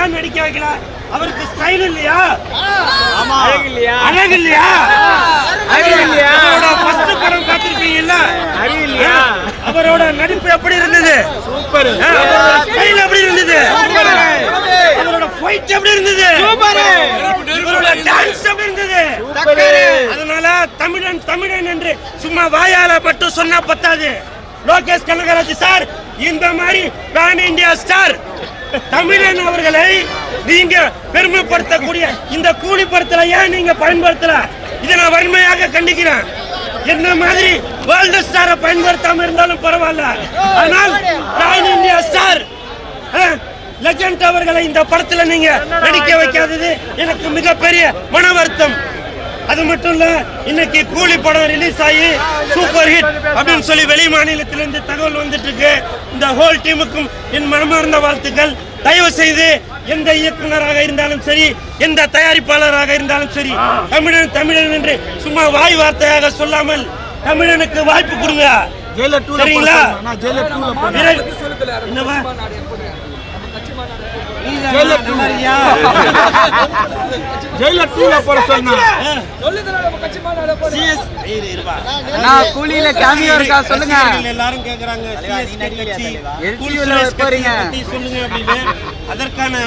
ஏன் நடிக்க வைக்கல அவருக்கு ஸ்டைல் இல்லையா? அழகு இல்லையா அழகு இல்லையா அழகு இல்லையா அவரோட ஃபர்ஸ்ட் படம் பார்த்திருப்பீங்கல்ல? அழகு இல்லையா அவரோட நடிப்பு எப்படி இருந்தது? சூப்பர். ஸ்டைல் எப்படி இருந்தது? அவரோட ஃபைட் எப்படி இருந்தது? இவரோட டான்ஸ் எப்படி இருந்தது? அதனால தமிழன் தமிழன் என்று சும்மா வாயால மட்டும் சொன்னா பத்தாது. லோகேஷ் கனகராஜ் சார் இந்த மாதிரி பேன் ஸ்டார். தமிழன் அவர்களை நீங்க பெருமைப்படுத்தக்கூடிய இந்த கூலி படத்துல ஏன் நீங்க பயன்படுத்தல? இதை நான் வன்மையாக கண்டிக்கிறேன். என்ன மாதிரி வேர்ல்டு ஸ்டாரை பயன்படுத்தாம இருந்தாலும் பரவாயில்ல. ஆனால் பேன் இந்தியா ஸ்டார் லெஜண்ட் அவர்களை இந்த படத்துல நீங்க நடிக்க வைக்காதது எனக்கு மிகப்பெரிய மன வருத்தம். அது மட்டும் இல்ல இன்னைக்கு கூலி படம் ரிலீஸ் ஆகி சூப்பர் ஹிட் அப்படின்னு சொல்லி வெளி மாநிலத்திலிருந்து தகவல் வந்துட்டு இருக்கு இந்த ஹோல் டீமுக்கும் என் மனமார்ந்த வாழ்த்துக்கள். தயவு செய்து எந்த இயக்குனராக இருந்தாலும் சரி எந்த தயாரிப்பாளராக இருந்தாலும் சரி தமிழன் தமிழன் என்று சும்மா வாய் வார்த்தையாக சொல்லாமல் தமிழனுக்கு வாய்ப்பு கொடுங்க. சரிங்களா? கூலியில கேமியோ இருக்கா சொல்லுங்க எல்லாரும் கேக்குறாங்க சொல்லுங்க அப்படின்னு. அதற்கான